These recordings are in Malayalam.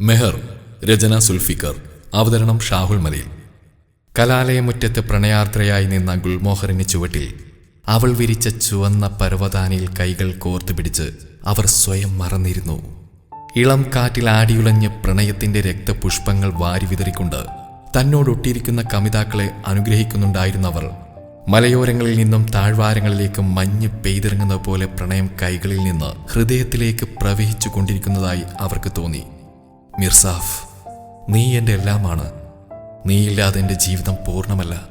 മെഹർ രചന സുൽഫിക്കർ അവതരണം ഷാഹുൽ മലയിൽ. കലാലയമുറ്റത്ത് പ്രണയാർദ്രയായി നിന്ന ഗുൽമോഹറിന് ചുവട്ടിൽ അവൾ വിരിച്ച ചുവന്ന പർവതാനിയിൽ കൈകൾ കോർത്തു പിടിച്ച് അവർ സ്വയം മറന്നിരുന്നു. ഇളം കാറ്റിൽ ആടിയുളഞ്ഞ് പ്രണയത്തിന്റെ രക്തപുഷ്പങ്ങൾ വാരി വിതറിക്കൊണ്ട് തന്നോടൊട്ടിയിരിക്കുന്ന കമിതാക്കളെ അനുഗ്രഹിക്കുന്നുണ്ടായിരുന്നവർ. മലയോരങ്ങളിൽ നിന്നും താഴ്വാരങ്ങളിലേക്ക് മഞ്ഞ് പെയ്തിറങ്ങുന്ന പോലെ പ്രണയം കൈകളിൽ നിന്ന് ഹൃദയത്തിലേക്ക് പ്രവഹിച്ചു കൊണ്ടിരിക്കുന്നതായി അവർക്ക് തോന്നി. മിർസാഫ് നീ എന്റെ എല്ലാമാണ്. നീയില്ലാതെ എന്റെ ജീവിതം പൂർണമല്ല.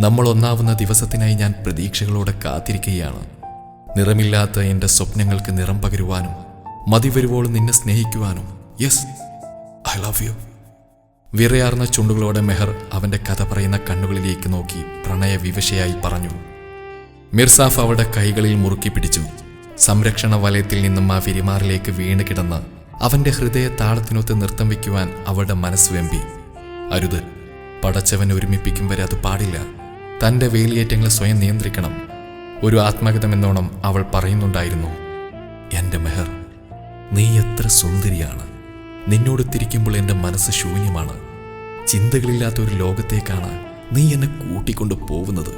നമ്മൾ ഒന്നാവുന്ന ദിവസത്തിനായി ഞാൻ പ്രതീക്ഷകളോടെ കാത്തിരിക്കുകയാണ്. നിറമില്ലാത്ത എന്റെ സ്വപ്നങ്ങൾക്ക് നിറം പകരുവാനും മതി വരുവോളം നിന്നെ സ്നേഹിക്കുവാനും. യെസ് ഐ ലവ് യു വിറയാർന്ന ചുണ്ടുകളോടെ മെഹർ അവന്റെ കഥ പറയുന്ന കണ്ണുകളിലേക്ക് നോക്കി പ്രണയ വിവശയായി പറഞ്ഞു. മിർസാഫ് അവളുടെ കൈകളിൽ മുറുക്കി പിടിച്ചു. സംരക്ഷണ വലയത്തിൽ നിന്നും ആ വിരിമാറിലേക്ക് വീണ് കിടന്ന് അവന്റെ ഹൃദയ താളത്തിനൊത്ത് നൃത്തം വയ്ക്കുവാൻ അവളുടെ മനസ്സ് വെമ്പി. അരുത് പടച്ചവൻ ഒരുമിപ്പിക്കും വരെ അത് പാടില്ല. തന്റെ വേലിയേറ്റങ്ങളെ സ്വയം നിയന്ത്രിക്കണം. ഒരു ആത്മഗതമെന്നോണം അവൾ പറയുന്നുണ്ടായിരുന്നു. എന്റെ മെഹർ നീ എത്ര സുന്ദരിയാണ്. നിന്നോട് തിരിക്കുമ്പോൾ എന്റെ മനസ്സ് ശൂന്യമാണ്. ചിന്തകളില്ലാത്ത ഒരു ലോകത്തേക്കാണ് നീ എന്നെ കൂട്ടിക്കൊണ്ട് പോകുന്നത്.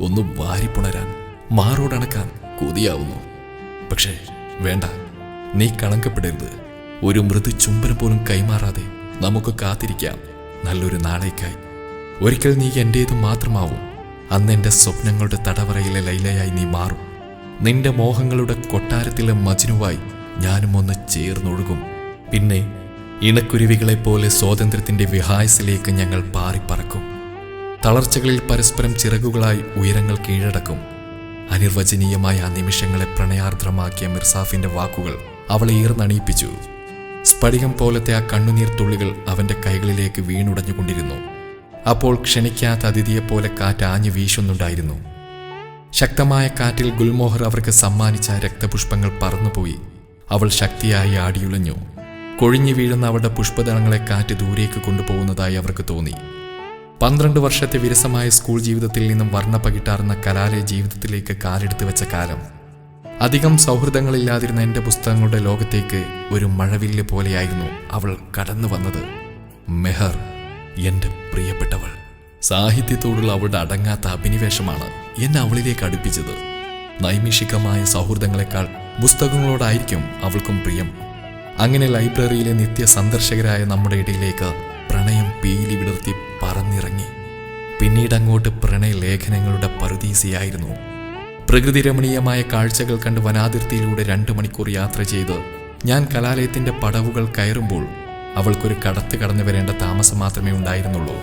ഒന്ന് വാരിപ്പുണരാൻ മാറോടണക്കാൻ കൊതിയാവുന്നു. പക്ഷേ വേണ്ട നീ കളങ്കപ്പെടരുത് ഒരു മൃദു ചുംബനം പോലും കൈമാറാതെ നമുക്ക് കാത്തിരിക്കാം. നല്ലൊരു നാളേക്കായി. ഒരിക്കൽ നീ എന്റേത് മാത്രമാവും. അന്ന് എന്റെ സ്വപ്നങ്ങളുടെ തടവറയിലെ ലൈലയായി നീ മാറും. നിന്റെ മോഹങ്ങളുടെ കൊട്ടാരത്തിലെ മജിനുവായി ഞാനും ഒന്ന് ചേർന്നൊഴുകും. പിന്നെ ഇണക്കുരുവികളെപ്പോലെ സ്വാതന്ത്ര്യത്തിന്റെ വിഹായസിലേക്ക് ഞങ്ങൾ പാറിപ്പറക്കും. തളർച്ചകളിൽ പരസ്പരം ചിറകുകളായി ഉയരങ്ങൾ കീഴടക്കും. അനിർവചനീയമായ ആ നിമിഷങ്ങളെ പ്രണയാർദ്രമാക്കിയ മിർസാഫിന്റെ വാക്കുകൾ അവളെ ഈർന്നണിയിപ്പിച്ചു. സ്ഫടികം പോലത്തെ ആ കണ്ണുനീർ തുള്ളികൾ അവന്റെ കൈകളിലേക്ക് വീണുടഞ്ഞുകൊണ്ടിരുന്നു. അപ്പോൾ ക്ഷണിക്കാത്ത അതിഥിയെപ്പോലെ കാറ്റ് ആഞ്ഞു വീശുന്നുണ്ടായിരുന്നു. ശക്തമായ കാറ്റിൽ ഗുൽമോഹർ അവർക്ക് സമ്മാനിച്ച രക്തപുഷ്പങ്ങൾ പറന്നുപോയി. അവൾ ശക്തിയായി ആടിയുലഞ്ഞു. കൊഴിഞ്ഞു വീഴുന്ന അവളുടെ പുഷ്പദളങ്ങളെ കാറ്റ് ദൂരേക്ക് കൊണ്ടുപോകുന്നതായി അവർക്ക് തോന്നി. പന്ത്രണ്ട് വർഷത്തെ വിരസമായ സ്കൂൾ ജീവിതത്തിൽ നിന്നും വർണ പകിട്ടാർന്ന കലാലയ ജീവിതത്തിലേക്ക് കാലെടുത്തു വെച്ച കാലം. അധികം സൗഹൃദങ്ങളില്ലാതിരുന്ന എന്റെ പുസ്തകങ്ങളുടെ ലോകത്തേക്ക് ഒരു മഴവില്ല് പോലെയായിരുന്നു അവൾ കടന്നു വന്നത്. മെഹർ എന്റെ പ്രിയപ്പെട്ടവൾ സാഹിത്യത്തോടുള്ള അവളുടെ അടങ്ങാത്ത അഭിനിവേശമാണ് എന്നെ അവളിലേക്ക് അടുപ്പിച്ചത്. നൈമിഷികമായ സൗഹൃദങ്ങളെക്കാൾ പുസ്തകങ്ങളോടായിരിക്കും അവൾക്കും പ്രിയം. അങ്ങനെ ലൈബ്രറിയിലെ നിത്യ സന്ദർശകരായ നമ്മുടെ ഇടയിലേക്ക് പ്രണയം പീലി വിടർത്തി പറന്നിറങ്ങി. പിന്നീട് അങ്ങോട്ട് പ്രണയ ലേഖനങ്ങളുടെ പറുദീസിയായിരുന്നു പ്രകൃതി രമണീയമായ കാഴ്ചകൾ കണ്ട് വനാതിർത്തിയിലൂടെ രണ്ട് മണിക്കൂർ യാത്ര ചെയ്ത് ഞാൻ കലാലയത്തിന്റെ പടവുകൾ കയറുമ്പോൾ അവൾക്കൊരു കടത്ത് കടന്നു വരേണ്ട താമസം മാത്രമേ ഉണ്ടായിരുന്നുള്ളൂ.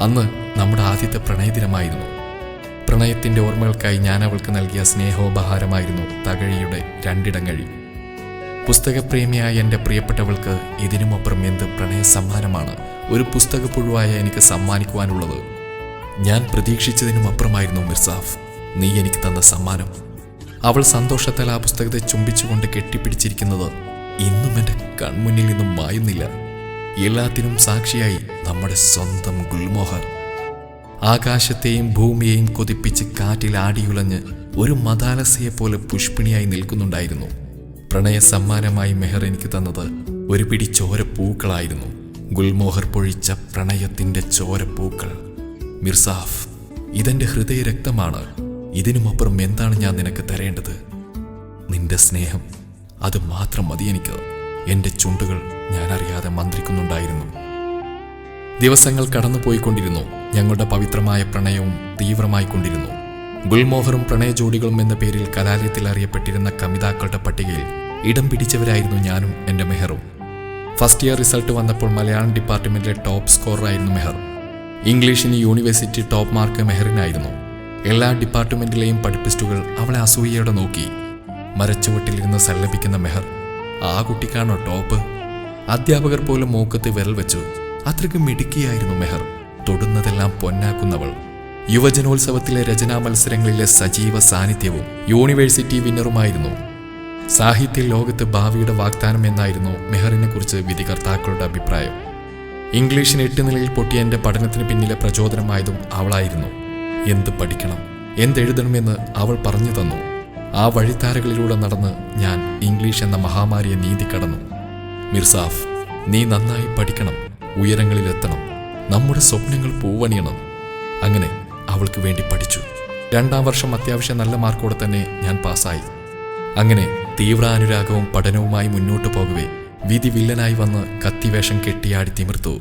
അന്ന് നമ്മുടെ ആദ്യത്തെ പ്രണയദിനമായിരുന്നു പ്രണയത്തിന്റെ ഓർമ്മകൾക്കായി ഞാൻ അവൾക്ക് നൽകിയ സ്നേഹോപഹാരമായിരുന്നു തകഴിയുടെ രണ്ടിടങ്ങഴി. പുസ്തകപ്രേമിയായ എന്റെ പ്രിയപ്പെട്ടവൾക്ക് ഇതിനുമപ്പുറം എന്ത് പ്രണയ സമ്മാനമാണ്? ഒരു പുസ്തക പുസ്തകപ്പുഴുവായ എനിക്ക് സമ്മാനിക്കുവാനുള്ളത്. ഞാൻ പ്രതീക്ഷിച്ചതിനുമപ്പുറമായിരുന്നു മിർസാഫ്. നീ എനിക്ക് തന്ന സമ്മാനം. അവൾ സന്തോഷത്താൽ ആ പുസ്തകത്തെ ചുംബിച്ചുകൊണ്ട് കെട്ടിപ്പിടിച്ചിരിക്കുന്നത് ഇന്നും എന്റെ കൺമുന്നിൽ നിന്നും മായുന്നില്ല. എല്ലാത്തിനും സാക്ഷിയായി നമ്മുടെ സ്വന്തം ഗുൽമോഹർ ആകാശത്തെയും ഭൂമിയെയും കൊതിപ്പിച്ച് കാറ്റിൽ ആടിയുളഞ്ഞ് ഒരു മദാലസയെ പോലെ പുഷ്പിണിയായി നിൽക്കുന്നുണ്ടായിരുന്നു. പ്രണയ സമ്മാനമായി മെഹർ എനിക്ക് തന്നത് ഒരു പിടി ചോര പൂക്കളായിരുന്നു ഗുൽമോഹർ പൊഴിച്ച പ്രണയത്തിന്റെ ചോരപ്പൂക്കൾ. മിർസാഫ് ഇതെന്റെ ഹൃദയ രക്തമാണ് ഇതിനുമപ്പുറം എന്താണ് ഞാൻ നിനക്ക് തരേണ്ടത്? നിന്റെ സ്നേഹം അത് മാത്രം മതി എനിക്ക്. എന്റെ ചുണ്ടുകൾ ഞാൻ അറിയാതെ മന്ത്രിക്കുന്നുണ്ടായിരുന്നു. ദിവസങ്ങൾ കടന്നുപോയിക്കൊണ്ടിരുന്നു. ഞങ്ങളുടെ പവിത്രമായ പ്രണയവും തീവ്രമായി കൊണ്ടിരുന്നു. ഗുൽമോഹറും പ്രണയ ജോഡികളും എന്ന പേരിൽ കലാലയത്തിൽ അറിയപ്പെട്ടിരുന്ന കമിതാക്കളുടെ പട്ടികയിൽ ഇടം പിടിച്ചവരായിരുന്നു ഞാനും എന്റെ മെഹറും. ഫസ്റ്റ് ഇയർ റിസൾട്ട് വന്നപ്പോൾ മലയാളം ഡിപ്പാർട്ട്മെന്റിലെ ടോപ്പ് സ്കോറായിരുന്നു മെഹർ. ഇംഗ്ലീഷിന് യൂണിവേഴ്സിറ്റി ടോപ്പ് മാർക്ക് മെഹറിനായിരുന്നു. എല്ലാ ഡിപ്പാർട്ട്മെന്റിലെയും പഠിപ്പിസ്റ്റുകൾ അവളെ അസൂയയോടെ നോക്കി. മരച്ചുവട്ടിലിരുന്ന് സല്ലപിക്കുന്ന മെഹർ ആ കുട്ടിക്കാണോ ടോപ്പ്? അധ്യാപകർ പോലും മൂക്കത്ത് വിരൽ വെച്ചു. അത്രയ്ക്ക് മിടുക്കിയായിരുന്നു മെഹർ. തൊടുന്നതെല്ലാം പൊന്നാക്കുന്നവൾ. യുവജനോത്സവത്തിലെ രചനാ മത്സരങ്ങളിലെ സജീവ സാന്നിധ്യവും യൂണിവേഴ്സിറ്റി വിന്നറുമായിരുന്നു. സാഹിത്യ ലോകത്ത് ഭാവിയുടെ വാഗ്ദാനം എന്നായിരുന്നു മെഹറിനെ കുറിച്ച് വിധികർത്താക്കളുടെ അഭിപ്രായം. ഇംഗ്ലീഷിന് എട്ട് നിലയിൽ പൊട്ടിയ എന്റെ പഠനത്തിന് പിന്നിലെ പ്രചോദനമായതും അവളായിരുന്നു. എന്ത് പഠിക്കണം? എന്തെഴുതണമെന്ന് അവൾ പറഞ്ഞു തന്നു. ആ വഴിത്താരകളിലൂടെ നടന്ന് ഞാൻ ഇംഗ്ലീഷ് എന്ന മഹാമാരിയെ നീതി കടന്നു. മിർസാഫ് നീ നന്നായി പഠിക്കണം ഉയരങ്ങളിലെത്തണം നമ്മുടെ സ്വപ്നങ്ങൾ പൂവണിയണം. അങ്ങനെ അവൾക്ക് വേണ്ടി പഠിച്ചു. രണ്ടാം വർഷം അത്യാവശ്യം നല്ല മാർക്കോടെ തന്നെ ഞാൻ പാസ്സായി. അങ്ങനെ തീവ്ര അനുരാഗവും പഠനവുമായി മുന്നോട്ടു പോകവേ വിധി വില്ലനായി വന്ന് കത്തിവേഷം കെട്ടിയാടി തിമിർത്തു.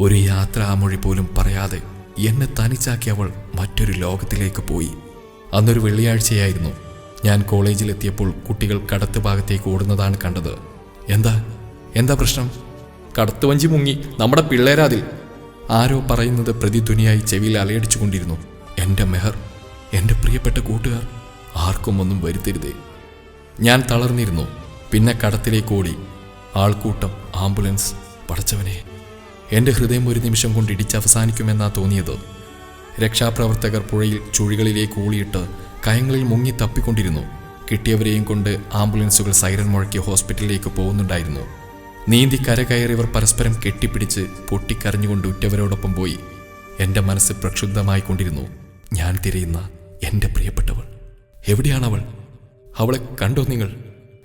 ഒരു യാത്രാമൊഴി പോലും പറയാതെ എന്നെ തനിച്ചാക്കി അവൾ മറ്റൊരു ലോകത്തിലേക്ക് പോയി. അന്നൊരു വെള്ളിയാഴ്ചയായിരുന്നു. ഞാൻ കോളേജിലെത്തിയപ്പോൾ കുട്ടികൾ കടത്ത് ഭാഗത്തേക്ക് ഓടുന്നതാണ് കണ്ടത്. എന്താ? എന്താ പ്രശ്നം? കടത്തുവഞ്ചി മുങ്ങി നമ്മുടെ പിള്ളേരാതിൽ. ആരോ പറയുന്നത് പ്രതിധ്വനിയായി ചെവിയിൽ അലയടിച്ചുകൊണ്ടിരുന്നു. എന്റെ മെഹർ എന്റെ പ്രിയപ്പെട്ട കൂട്ടുകാർ ആർക്കും ഒന്നും വരുത്തരുതേ. ഞാൻ തളർന്നിരുന്നു. പിന്നെ കടത്തിലേക്ക് ഓടി. ആൾക്കൂട്ടം ആംബുലൻസ് പടച്ചവനെ. എന്റെ ഹൃദയം ഒരു നിമിഷം കൊണ്ട് ഇടിച്ചവസാനിക്കുമെന്നാ തോന്നിയത്. രക്ഷാപ്രവർത്തകർ പുഴയിൽ ചുഴികളിലേക്ക് ഊളിയിട്ട് കയങ്ങളിൽ മുങ്ങി തപ്പിക്കൊണ്ടിരുന്നു. കിട്ടിയവരെയും കൊണ്ട് ആംബുലൻസുകൾ സൈറൻ മുഴക്കി ഹോസ്പിറ്റലിലേക്ക് പോകുന്നുണ്ടായിരുന്നു. നീന്തി കരകയറിയവർ പരസ്പരം കെട്ടിപ്പിടിച്ച് പൊട്ടിക്കരഞ്ഞുകൊണ്ട് ഉറ്റവരോടൊപ്പം പോയി. എന്റെ മനസ്സ് പ്രക്ഷുബ്ധമായി കൊണ്ടിരുന്നു. ഞാൻ തിരയുന്ന എന്റെ പ്രിയപ്പെട്ടവൾ. എവിടെയാണവൾ? അവളെ കണ്ടോ നിങ്ങൾ?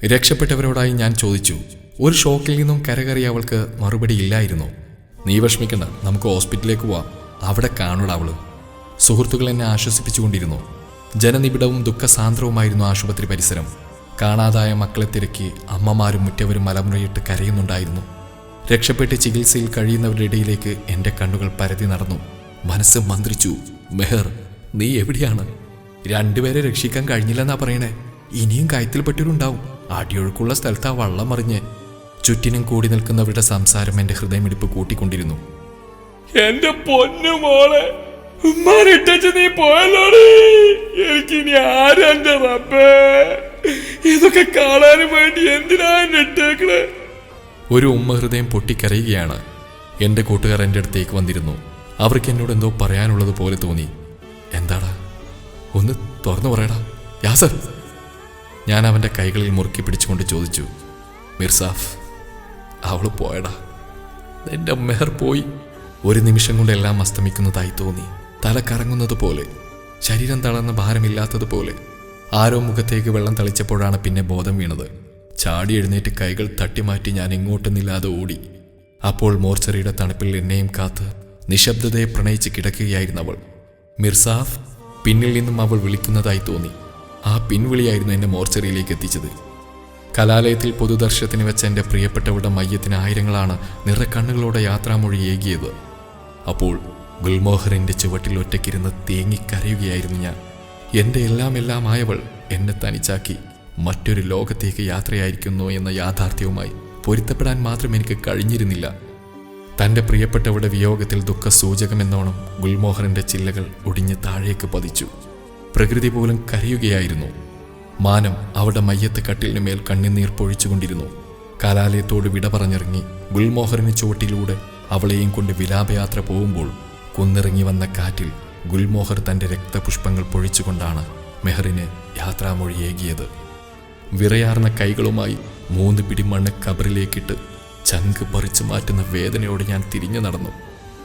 രക്ഷപ്പെട്ടവരോടായി ഞാൻ ചോദിച്ചു. ഒരു ഷോക്കിൽ നിന്നും കരകയറിയ അവൾക്ക് മറുപടി ഇല്ലായിരുന്നു. നീ വിഷമിക്കണ്ട നമുക്ക് ഹോസ്പിറ്റലിലേക്ക് പോവാം. അവിടെ കാണൂടാ അവൾ. സുഹൃത്തുക്കൾ എന്നെ ആശ്വസിപ്പിച്ചുകൊണ്ടിരുന്നു. ജനനിബിഡവും ദുഃഖസാന്ദ്രവുമായിരുന്നു ആശുപത്രി പരിസരം. കാണാതായ മക്കളെ തിരക്കി അമ്മമാരും മുറ്റവരും മലമുറയിട്ട് കരയുന്നുണ്ടായിരുന്നു. രക്ഷപ്പെട്ട് ചികിത്സയിൽ കഴിയുന്നവരുടെ ഇടയിലേക്ക് എന്റെ കണ്ണുകൾ പരതി നടന്നു. മനസ്സ് മന്ത്രിച്ചു മെഹർ നീ എവിടെയാണ്? രണ്ടുപേരെ രക്ഷിക്കാൻ കഴിഞ്ഞില്ലെന്നാ പറയണേ. ഇനിയും കയത്തിൽപ്പെട്ടവരുണ്ടാവും. അടിയൊഴുക്കുള്ള ആ വള്ളം മറിഞ്ഞ്. ചുറ്റിനും കൂടി നിൽക്കുന്നവരുടെ സംസാരം എന്റെ ഹൃദയമിടിപ്പ് കൂട്ടിക്കൊണ്ടിരുന്നു. എന്റെ പൊന്നു മോളെ ഉമ്മാനിട്ടച്ച് നീ പോയല്ലോടി. എനിക്ക് ഇനി റബ്ബേ? ഇതൊക്കെ കാണാനും വേണ്ടി എന്തിനാ എന്നെ ഒരു ഉമ്മ ഹൃദയം പൊട്ടിക്കരയുകയാണ്. എന്റെ കൂട്ടുകാർ എന്റെ അടുത്തേക്ക് വന്നിരുന്നു. അവർക്ക് എന്നോട് എന്തോ പറയാനുള്ളത് പോലെ തോന്നി. എന്താടാ? ഒന്ന് തുറന്നു പറയടാ. യാസർ! ഞാൻ അവന്റെ കൈകളിൽ മുറുക്കി പിടിച്ചുകൊണ്ട് ചോദിച്ചു. മിർസാഫ് അവൾ പോയടാ. എന്റെ മെഹർ പോയി. ഒരു നിമിഷം കൊണ്ട് എല്ലാം അസ്തമിക്കുന്നതായി തോന്നി. തല കറങ്ങുന്നത് പോലെ ശരീരം തളർന്ന ഭാരമില്ലാത്തതുപോലെ ആരോ മുഖത്തേക്ക് വെള്ളം തളിച്ചപ്പോഴാണ് പിന്നെ ബോധം വീണത്. ചാടി എഴുന്നേറ്റ് കൈകൾ തട്ടിമാറ്റി ഞാൻ എങ്ങോട്ടെന്നില്ലാതെ ഓടി. അപ്പോൾ മോർച്ചറിയുടെ തണുപ്പിൽ എന്നെയും കാത്ത് നിശബ്ദതയെ പ്രണയിച്ച് കിടക്കുകയായിരുന്നവൾ മിർസാഫ് പിന്നിൽ നിന്നും അവൾ വിളിക്കുന്നതായി തോന്നി. ആ പിൻവിളിയായിരുന്നു എന്നെ മോർച്ചറിയിലേക്ക് എത്തിച്ചത്. കലാലയത്തിൽ പൊതുദർശനത്തിന് വെച്ച എന്റെ പ്രിയപ്പെട്ടവരുടെ മയ്യത്തിന് ആയിരങ്ങളാണ് നിറക്കണ്ണുകളോടെ യാത്രാമൊഴി ഏകിയത്. അപ്പോൾ ഗുൽമോഹറിന്റെ ചുവട്ടിൽ ഒറ്റയ്ക്കിരുന്ന് തേങ്ങിക്കരയുകയായിരുന്നു ഞാൻ. എന്റെ എല്ലാം എല്ലാം ആയവൾ എന്നെ തനിച്ചാക്കി. മറ്റൊരു ലോകത്തേക്ക് യാത്രയായിരിക്കുന്നു എന്ന യാഥാർത്ഥ്യവുമായി പൊരുത്തപ്പെടാൻ മാത്രം എനിക്ക് കഴിഞ്ഞിരുന്നില്ല. തന്റെ പ്രിയപ്പെട്ടവരുടെ വിയോഗത്തിൽ ദുഃഖസൂചകമെന്നോണം ഗുൽമോഹറിന്റെ ചില്ലകൾ ഒടിഞ്ഞ് താഴേക്ക് പതിച്ചു. പ്രകൃതി പോലും കരയുകയായിരുന്നു. മാനം അവളുടെ മയ്യത്ത് കട്ടിലിന് മേൽ കണ്ണുനീർ പൊഴിച്ചുകൊണ്ടിരുന്നു. കലാലയത്തോട് വിട പറഞ്ഞിറങ്ങി ഗുൽമോഹറിന് ചുവട്ടിലൂടെ അവളെയും കൊണ്ട് വിലാപയാത്ര പോകുമ്പോൾ കുന്നിറങ്ങി വന്ന കാറ്റിൽ ഗുൽമോഹർ തന്റെ രക്തപുഷ്പങ്ങൾ പൊഴിച്ചുകൊണ്ടാണ് മെഹറിന് യാത്രാമൊഴിയേകിയത്. വിറയാർന്ന കൈകളുമായി മൂന്ന് പിടിമണ്ണ് കബറിലേക്കിട്ട് ചങ്ക് പറിച്ചു മാറ്റുന്ന വേദനയോടെ ഞാൻ തിരിഞ്ഞു നടന്നു.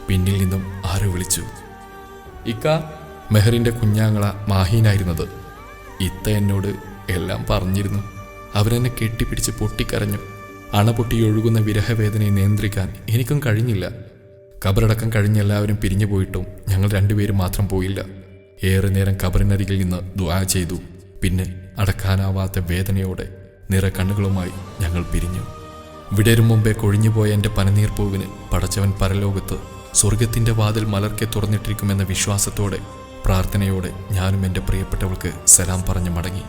പിന്നിൽ നിന്നും ആരോ വിളിച്ചു. ഇക്ക മെഹറിന്റെ കുഞ്ഞാങ്ങള മാഹീനായിരുന്നത്. ഇത്ത എന്നോട് എല്ലാം പറഞ്ഞിരുന്നു. അവരെന്നെ കെട്ടിപ്പിടിച്ച് പൊട്ടിക്കരഞ്ഞു. അണ പൊട്ടി ഒഴുകുന്ന വിരഹവേദനയെ നിയന്ത്രിക്കാൻ എനിക്കും കഴിഞ്ഞില്ല. കബറടക്കം കഴിഞ്ഞ് എല്ലാവരും പിരിഞ്ഞു പോയിട്ടും ഞങ്ങൾ രണ്ടുപേരും മാത്രം പോയില്ല. ഏറെ നേരം കബറിനരികിൽ നിന്ന് ദ്വാ ചെയ്തു. പിന്നെ അടക്കാനാവാത്ത വേദനയോടെ നിറ കണ്ണുകളുമായി ഞങ്ങൾ പിരിഞ്ഞു. വിടരും മുമ്പേ കൊഴിഞ്ഞുപോയ എന്റെ പനനീർ പൂവിന് പടച്ചവൻ പരലോകത്ത് സ്വർഗത്തിന്റെ വാതിൽ മലർക്കെ തുറന്നിട്ടിരിക്കുമെന്ന വിശ്വാസത്തോടെ പ്രാർത്ഥനയോടെ ഞാനും എന്റെ പ്രിയപ്പെട്ടവൾക്ക് സലാം പറഞ്ഞു മടങ്ങി.